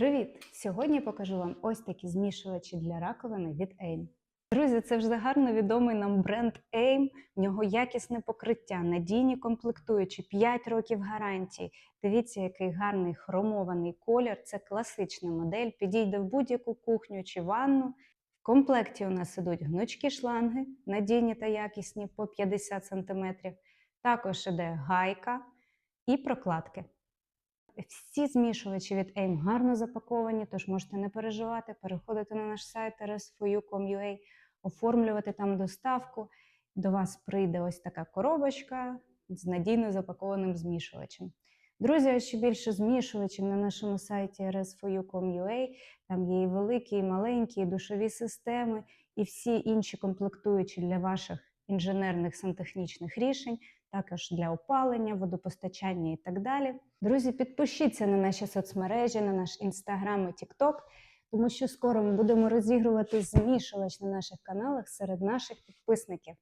Привіт! Сьогодні я покажу вам ось такі змішувачі для раковини від AIM. Друзі, це вже гарно відомий нам бренд AIM. В нього якісне покриття, надійні комплектуючі, 5 років гарантії. Дивіться, який гарний хромований колір. Це класична модель. Підійде в будь-яку кухню чи ванну. В комплекті у нас ідуть гнучкі шланги, надійні та якісні по 50 см. Також іде гайка і прокладки. Всі змішувачі від AIM гарно запаковані, тож можете не переживати, переходити на наш сайт rsfoyu.com.ua, оформлювати там доставку. До вас прийде ось така коробочка з надійно запакованим змішувачем. Друзі, а ще більше змішувачів на нашому сайті rsfoyu.com.ua. Там є і великі, і маленькі, і душові системи, і всі інші комплектуючі для ваших інженерних сантехнічних рішень також для опалення, водопостачання і так далі. Друзі, підпишіться на наші соцмережі, на наш інстаграм і тікток, тому що скоро ми будемо розігрувати змішувач на наших каналах серед наших підписників.